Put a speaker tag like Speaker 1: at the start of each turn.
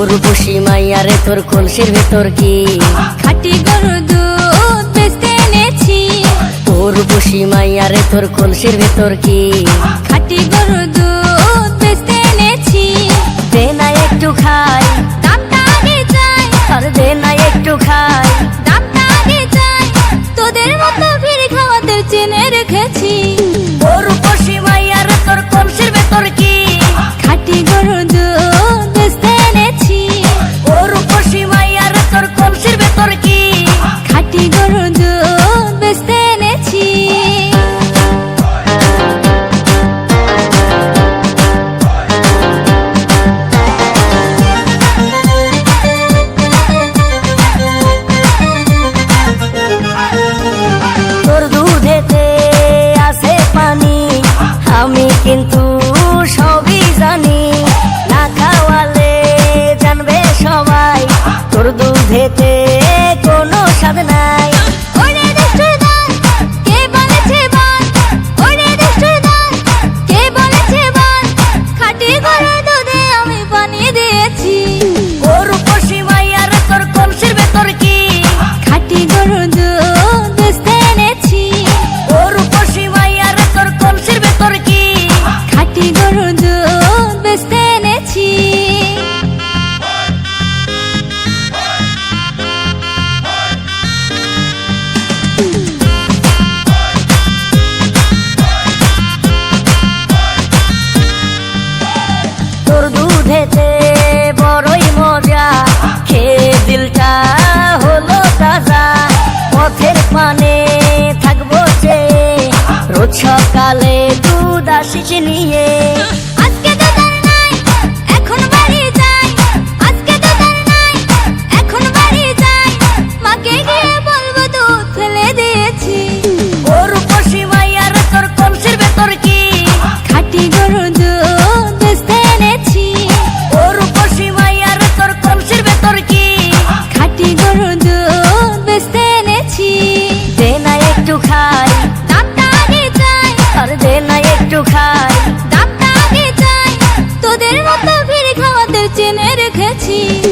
Speaker 1: গরু পুষি মাইয়ারে তোর কলসির ভেতর কি?
Speaker 2: খাটি গরু দুধ বেচতে এনেছি।
Speaker 1: গরু পুষি তোর খুলসির ভেতর কি?
Speaker 2: খাটি গরু দুধ বেচতে এনেছি।
Speaker 1: দে না একটু খাই। আর দে না একটু খাই।
Speaker 2: তোদের মতো চেনে রেখেছি। গরু পুষি
Speaker 1: তোর ভেতর কি?
Speaker 2: reter.
Speaker 1: দেখেছি।